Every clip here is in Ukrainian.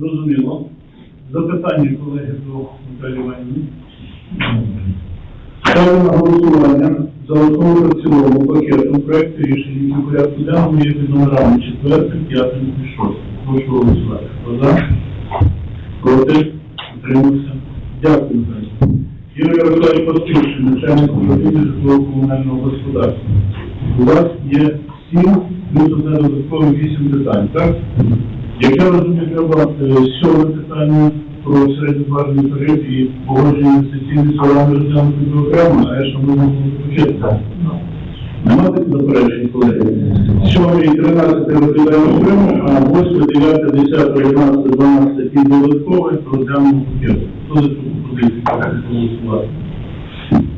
Зрозуміло. Запитання, колеги, до Наталії Іванівни. Ставлю на голосування за основу та пакетом проекту рішень, які порядку денному є під номерами 4, 5 і 6. Прошу голосувати. За? Проти? Утримався? Дякую, Наталія. Юрій Ярославович Пастушин, начальник управління житлово-комунального господарства. У вас є сім, плюс одне додаткове вісім питань, так? Як я розумію, треба сьоме питання про середньозважений тариф і погодження інвестиційних програм розглянути окремо, а я ще можу пакет. Нема таких заперечень, колеги. Сьоме і тринадцяте розглядаємо окремо, а восьме, дев'яте, десяте, одинадцяте, дванадцяте і додаткове розглянемо пакет. Хто за цю пропозицію? Прошу голосувати.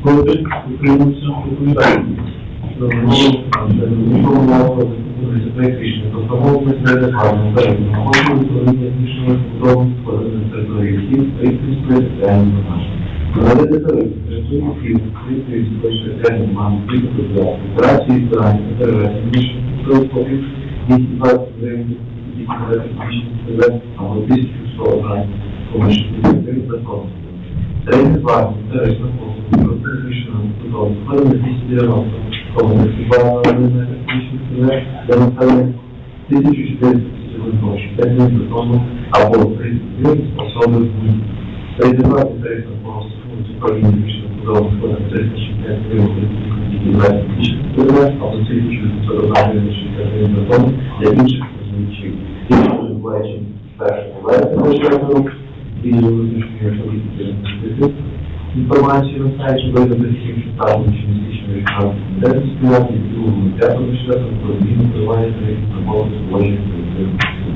Проти? Утримався? Доповідає. Середня вартість тарифна послуга розрішена судом складена 290 тому хіба на технічний інтернет для населення 1400 грошей, 5 гривень за тонну або 30 гривень з особи в дні. Середня вартість тарифна послуга з управління технічним судом складена 360 гривень за 20 тисяч гривень або 1901 гривень 60 гривень за тонну для інших розмічів. Ті, що відбуваючи 1 вересня року, і внутрішньої політики інформацію на сайті виробницьким штатом чи містичної штату, де співати і другому п'ятому штату про зміну триває тарифів промови зложення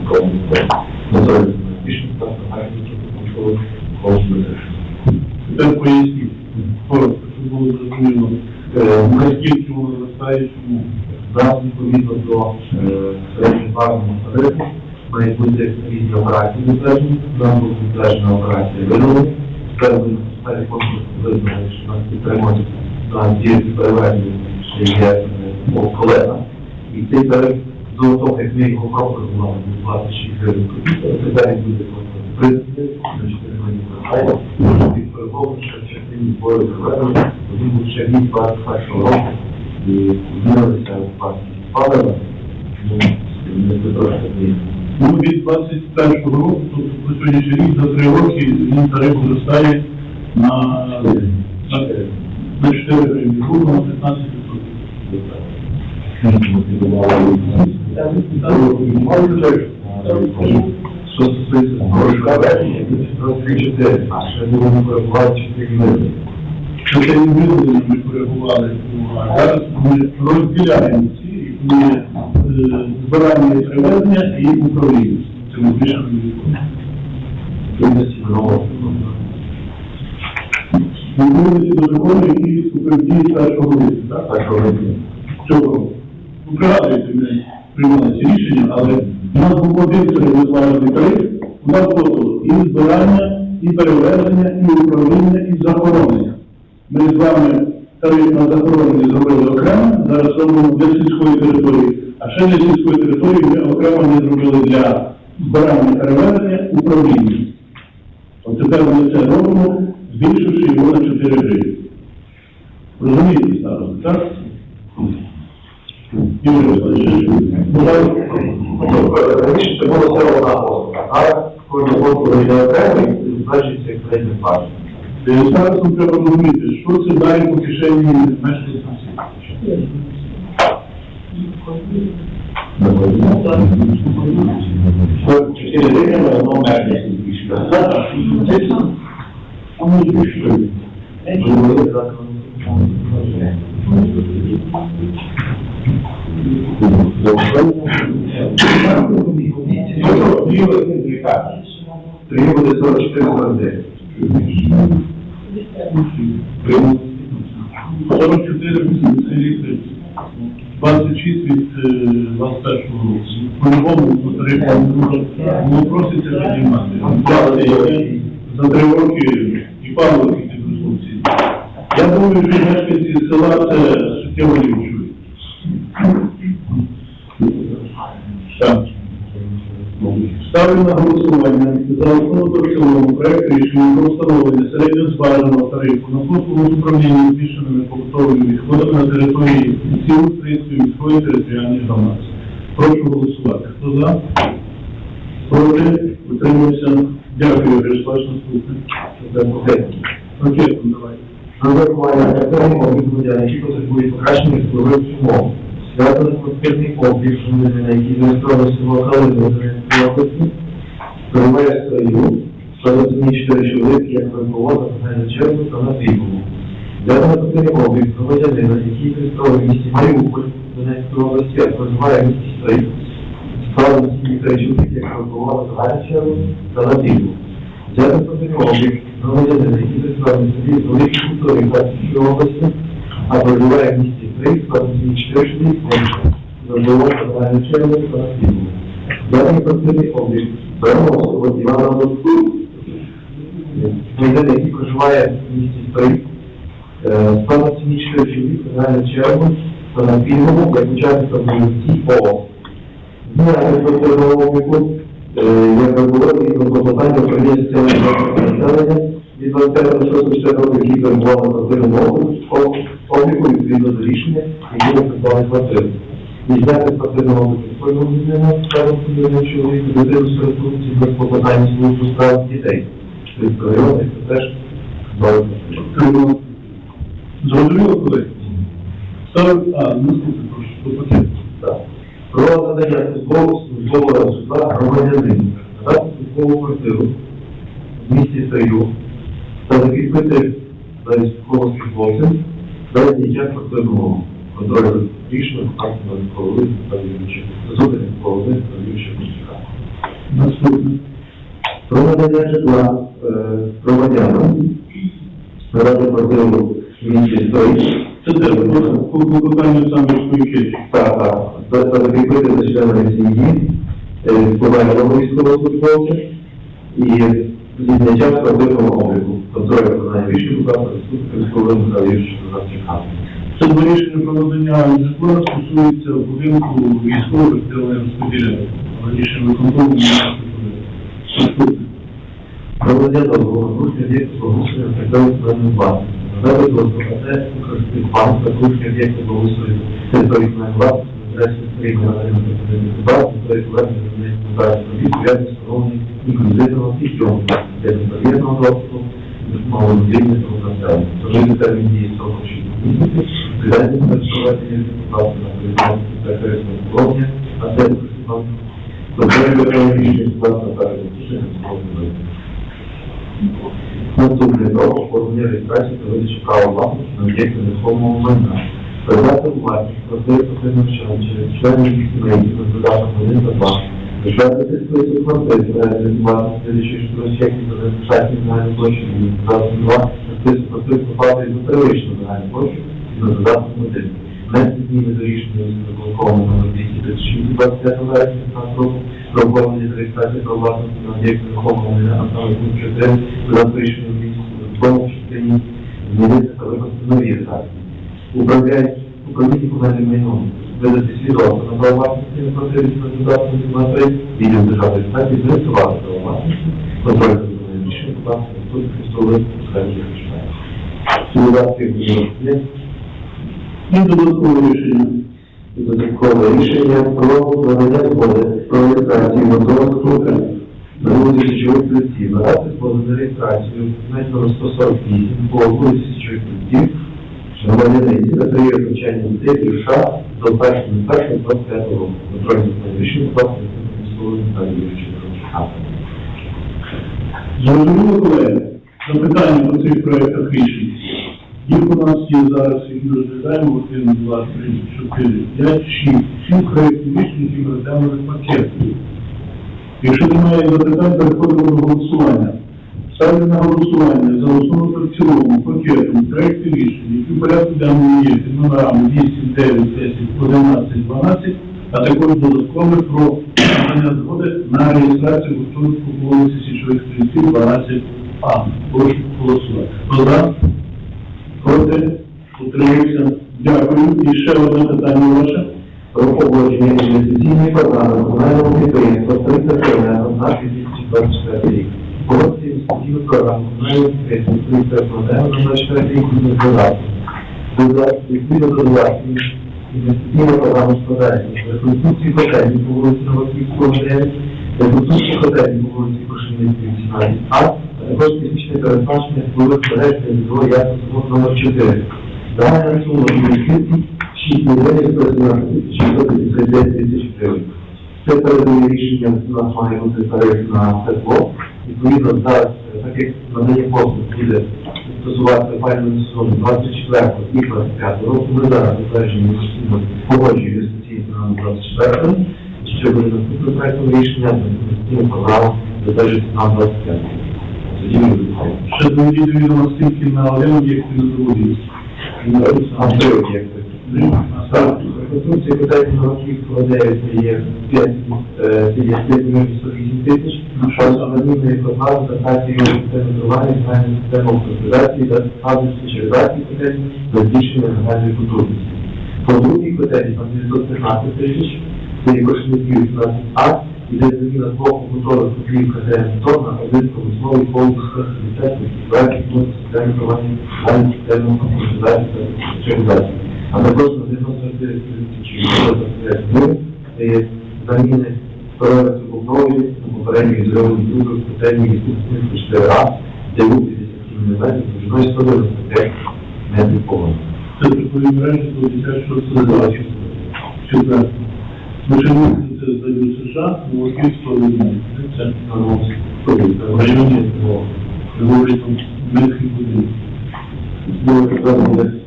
колективних Моторів успішно та практики контролю кожного Тепер поясніть. Коротко, щоб було зрозуміло. Наскільки воно зростає, чому? Зараз відповідно до е, середньозваженого тарифу мають бути різні операції затверджені, нам буде затверджена операція вироблення, в сфері визнали, що нас підтримують на що є е. І цей до того, як ми його пропонували, 26 гривень тепер він буде просто 30 гривень, на 4 гривні прохання, може перемогу, що частині збору переведення, він був ще від 21 року, і змінилися вартість палива, ну, не трошки змінилися. Ну, від 21 року, тобто по сьогоднішній рік за три роки він тариф зростає на, на, на 4 гривні, грубо на 15 Що стосується грошове, розключити, а ще можна перебувати 4 гривні. Це не ми коригували. А зараз ми розділяємо ці, і е, збирання і привезення і управління. Це ми більше Трудності нового. до закону, який вступив в дію 1 липня, так? Так що цього пригадуєте, приймали ці рішення, але у нас був один середньозважений тариф, у нас було і збирання, і перевезення, і управління, і захоронення. Ми з вами тариф на захоронення зробили окремо, зараз робимо для сільської території, а ще для сільської території ми окремо не зробили для збирання, перевезення, управління. От тепер ми це робимо, збільшивши його на 4 гривні. Розумієте, староста, так? Юрій це було все одна послуга, а кожна послуга йде окремо і значиться як третя партія. е, старостам треба розуміти, що це дає по кишені мешканцям сіл. Чотири гривні на одному мешканці збільшує. А ми збільшуємо. Тоді буде 44 49. 44 від селі 26 від е, 21 року. По-любому по ну, проситься піднімати. За три роки і паливо ці конструкції. Я думаю, що мешканці села це суттєво не відчують. Так. Ставлю на голосування за основу в цілому проект рішення про встановлення середньозваженого тарифу на послугу з управління змішаними побутовими відходами на території сіл Української міської територіальної громади. Прошу голосувати. Хто за? Проти? Утримався? Дякую, Вячеслав Наступний. Пакетом давай. Про врахування критеріїв обліку які потребують покращення умов. Зв'язаний конкретний облік громадянина, який зареєстрований село області, перебуває в строю, складається 4 чоловіки, як вибувало на чергу та на пільгову. Зв'язаний конкретний облік громадянина, який зареєстрований в місті Маріуполь, Донецької області, а проживає місті Стрий, складається 4 чоловіки, як вибувало на чергу та на пільгову. Взяти конкретний облік громадянина, який зареєстрований в великій культурі області, а проживає в місті Крик, складається 4 чоловіки, Забуло загальну чергу та. Даний конкретний облік беремо особу Івана Луцьку, громадянин, який проживає в місті Стрий, чоловік загальну чергу та на пільгову, як учасника бойовці ООС. Зміна конкретного обліку, е, як ви було, згідно клопотання управління соціального населення від 25 року, який перебував на квартирному обліку, відповідно до рішення, які ви придбали квартиру. І зняти з квартирного обліку своєму людину, стану судового чоловіка, дитину серед функцій без клопотань службу справ дітей. Тобто районних це теж добре. Зрозуміло, коли? Ставлю, а, наступний, прошу, по пакету. Так. Про надання службового службового житла громадянину. Надати службову квартиру в місті Саю та закріпити за військовослужбовцем за зняття квартирного контролю рішення на військових та віруючих. Зупинних військових та віруючих мужика. Наступний. Про надання житла е, громадянам. Надати квартиру в місті Саю Це? Просто по клопотанню самбірської кеті. Так, так. Та закріпити за членами сім'ї, е, поверненого військовослужбовця і зняття з квартирного обліку, контроль виконання рішень, будь ласка, заступника військового та рішення за чекати. Це до рішення про надання житла стосується будинку військових, розподіляють. Раніше виконкому не Проведення дозволу на кружні об'єкти благоустрою території національної власності. На те, використати план та кружні об'єкти благоустрою території власності, на адресі Стрійної районної територіальної власності, території повернення до неї документації робіт, пов'язані з встановленням інклюзивного підйому, для інтер'єрного доступу, допомоги людини та населення. Зложити термін дії сроку 6 місяців, відповідальність за проведення рекомендацій на передбачення та корисне а це використання Контроль виконання рішення на першому тижні Наступний крок оформлення реєстрації та видачі права на об'єкти нерухомого майна. Передати у власність квартири потрібно через членів сімей на додаток 1 та 2. Затвердити список квартир, передати власність вирішуючи розчеків та залишати загальну площу і додаток 2 на список квартир попати до первичну загальну площу і на додаток 1. Внести зміни до рішення виконкому номер 236 25 вересня 15 року про оформлення та реєстрацію права власності на об'єкти нерухомого майна, а саме пункт 4 додатку рішення в тому частині змінити та виконати нові редакції. Управляють управління комунальним майном видати свідоцтво на право власності на квартирі з додатком на 3 відділ державної статі зареєструвати право власності, контроль за виконанням рішення, будь ласка, тут Христовий читає. Ці додатки є І додаткове рішення. додаткове рішення про надання згоди про реєстрацію моторного скутера на вулиці Січових Плетів. Надати згоду на реєстрацію навіть 148 по вулиці Січових Плетів громадянин на три навчання дітей Юша до 1.01.25 року. Будь ласка, військової та юридичної Зрозуміло, колеги? Запитання по цих проектах рішень. Їх у нас є зараз, які розглядаємо, один, два, три, чотири, п'ять, шість. Шість проєктів рішень, які ми розглянули пакетом. Якщо немає запитань, переходимо до голосування. Ставлю на голосування за основу та в цілому пакетом проекти рішень, які в порядку денному є під номерами 8, 9, 10, 11, 12, а також додаткове про надання згоди на реєстрацію гуртожитку по вулиці Січових Стрільців 12А. Прошу голосувати. За? Проти? Утримався? Дякую. І ще одне питання ваше. про погодження інвестиційної програми комунального підприємства «Столиця Києва» на 2024 рік. Підприємства «Столиця Києва» на 24 рік буде додати. Додати, відповідно до додатку, інвестиційна програма складається з реконструкції котельні по вулиці Новосвітського 9, реконструкції котельні по вулиці Кошельницької 18 А, також технічне передбачення мереж для житлової якості номер 4. Загальна сума інвестицій 6 мільйонів 117 659 тисяч гривень. Це передує рішення, у нас має бути тариф на тепло. Відповідно, зараз, так як надання послуг буде стосуватися файного сезону 24 і 25 року, ми зараз затверджуємо погоджуємо інвестиційну програму 24 що буде наступним проектом рішення, інвестиційну програму затверджується на 25 Тоді ми будемо. Ще доведіть відомо, скільки на один об'єкт і на другий об'єкт. А три котельні на Роківського 9 це є 5, е, це є 5 мільйонів 108 тисяч. А замінної програми дотації системи системи автоматизації та фази спеціалізації котельні для збільшення загальної потужності. По другій котельні там 915 тисяч, це є Кошелівський 18 А, іде заміна двох моторів КТМ мотор на один промисловий повністю характеристичний проект системи системи автоматизації та спеціалізації. А також на 94 тисячі є заміни второї цукрової на попередньої ізольованій трубки в котельні відсутності 4 А, де був 57 мм, довжиною 195 метрів повинен. Це теплові мережі до 10 Четверте. Машиністи це здають США, Новоківського відмовити. Це в районі говорить там міських будинків. Колеги, це питання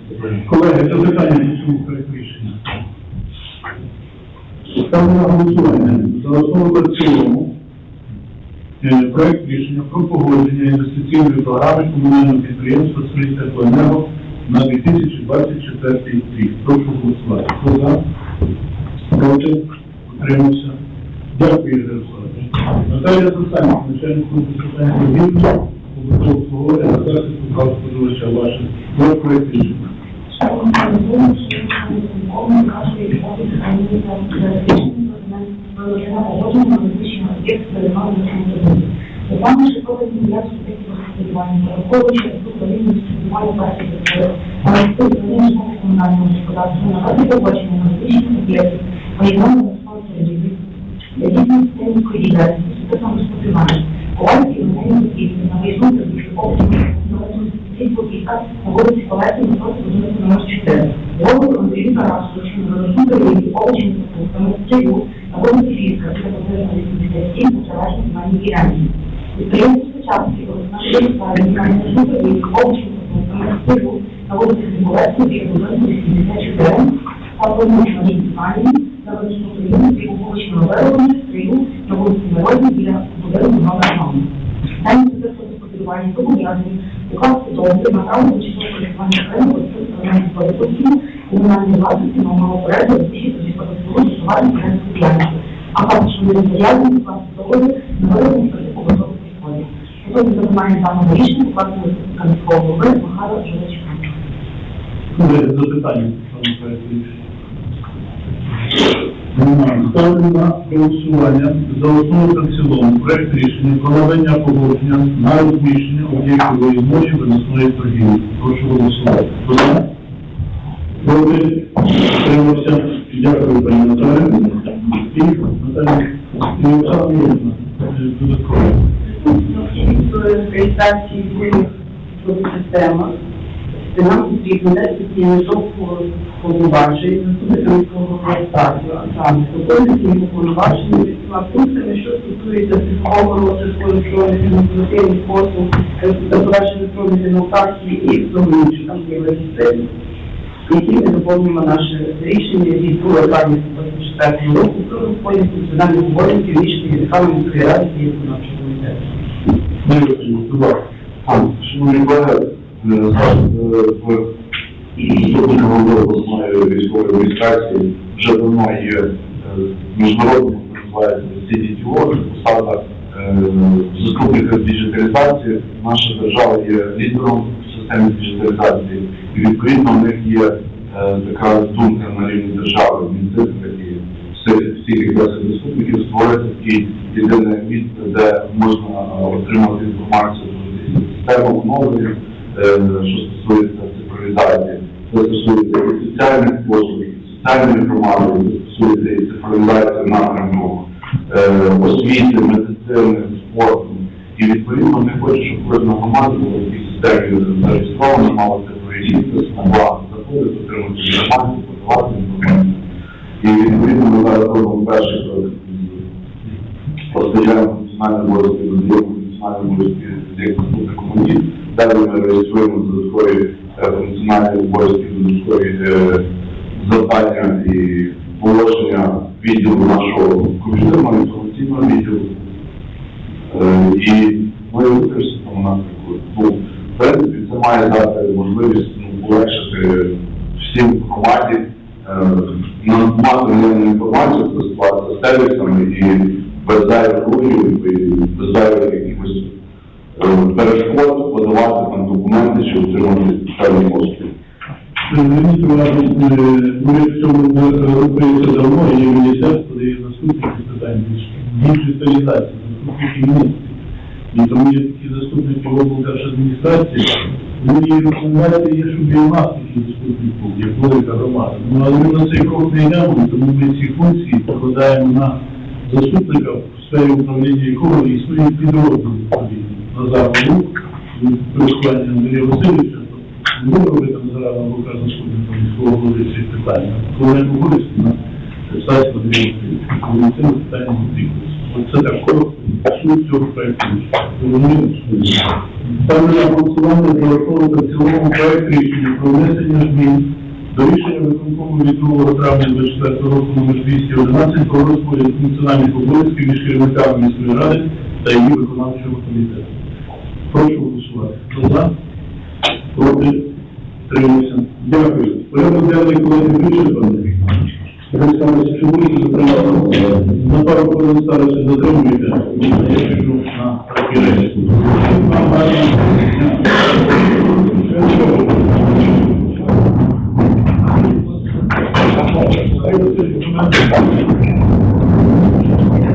по цьому проекту рішення. Ставлю на голосування за основу та цілому е, проект рішення про погодження інвестиційної програми комунального підприємства «Столиця Теплоенерго» на 2024 рік. Прошу голосувати. Хто за? Проти? Утримався? Дякую, Ігор Олександрович. Наталія Засанів, начальник питань торгівлі, побутового обслуговування та захисту прав споживача. Ваше ваш проект рішення. Саме шиковий як суб'єктів господарювання, враховуючи управління спілкування праці але тут не комунального господарства, на базі побачення медичних об'єктів, воєнного розпорядження, для дійсності технічної діяльності, спитом господарювання, ковальські мене дітей, на виїзному продукті, обсягу, цей покійка на вулиці Палеці, просто будинку номер 4. Голову Андрію Тарасовичу, на розумну періоді, овочі на на вулиці Фіска, це позиція 87, у залежній земельній ділянці. Підприємство спочатку виконати справи на розумну овочі на покупками, на вулиці Зимовецької, біля будинку 84, та помічно Лінкані, на вулицю Україні, біля овочного виробу, стрію, на вулиці Мирозі, біля будинку номер 0. Дані суб'єкти господарювання зобов'язані укласти договір на право тимчасового користування окремо користування продукції комунальної власності нового порядку розміщити господарського товарів української діяльності, а також зобов'язані укласти договір на вироблення протипогодових відходів. Готові до виконання даного рішення укласти заступника міського голови Михайла Жовичка. Запитання по цьому Немає. Ставлю голосування за основу та в цілому проект рішення про надання погодження на розміщення об'єктів виїзної виносної торгівлі. Прошу голосувати. Проти? Утримався? Дякую, пані Наталі. І Наталі, е, додатково. реєстрації в системах. Нам потрібно дати жовтого повноважень, заступника міського стадію, а саме виконуючи повноваження всіма пунктами, що стосується сільського розвитку, електронних адміністративних послуг, запровадження електронної демократії і всього іншого, там є реєстрації. Які ми доповнюємо наше рішення від 2024 року про розподіл функціональних обов'язків рішення Верховної міської ради і виконавчого комітету. Дякую. Шановні колеги, заступника голови обласної військової адміністрації вже давно є міжнародним, називається CDTO, посада заступника з діджиталізації. Наша держава є лідером в системі діджиталізації, і відповідно в них є е, така думка на рівні держави, Мінцифри кількість заступників створити такі єдине місце, де можна е, отримати інформацію про систему оновлення, що стосується цифровізації. Це стосується і соціальних послуг, і соціальної громади, це стосується і цифровізації напрямку е, освіти, медицини, спорту. І відповідно не хочу, щоб кожна громада була в системі зареєстрована, мала цифрові місце, змогла заходити, отримати інформацію, подавати інформацію. І відповідно ми зараз робимо перший крок. Розподіляємо функціональні обов'язки, додаємо функціональні обов'язки як заступник комунів. Далі ми реєструємо додаткові е, функціональні обов'язки, додаткові е, завдання і положення відділу нашого комп'ютерного інформаційного відділу. Е, І ми рухаємося в напрямку. Ну, в принципі, це має дати можливість ну, полегшити всім громаді мати наявну інформацію, користуватися сервісами і без зайвих рухів, і без зайвих якихось перешкод подавати там документи чи отримати певні послуги. Зверніть увагу, е, ми в цьому е, давно, і міністерство дає заступники з питань діджиталізації, заступники міністрів. І тому є такі заступники в облдержадміністрації. Ну і рекомендація є, щоб і у нас такий заступник був, як велика громада. Ну але ми на цей крок не йдемо, тому ми ці функції покладаємо на заступника в сфері управління якого існує підрозділ відповідно. Назар Малюк, переховання Андрія Васильовича, ми робити зараз або каже заступником міського голови цих питань. Коли не обов'язки на статі Андрія Васильовича, коли цим питанням опікується. Оце так коротко, суть цього проєкту. Зрозуміло? Ставлю на голосування за основу та цілому проект рішення про внесення змін до рішення виконкому від 2 травня 24 року номер 211 про розподіл функціональних обов'язків між керівниками міської ради та її виконавчого комітету. Прошу голосувати. Хто за? Проти? Тримався. Дякую. Порядок денний колеги включено. Олександр Шумович, зокрема, на пару хвилин старості затримуєте. Я пішу на такі речі. Thank you.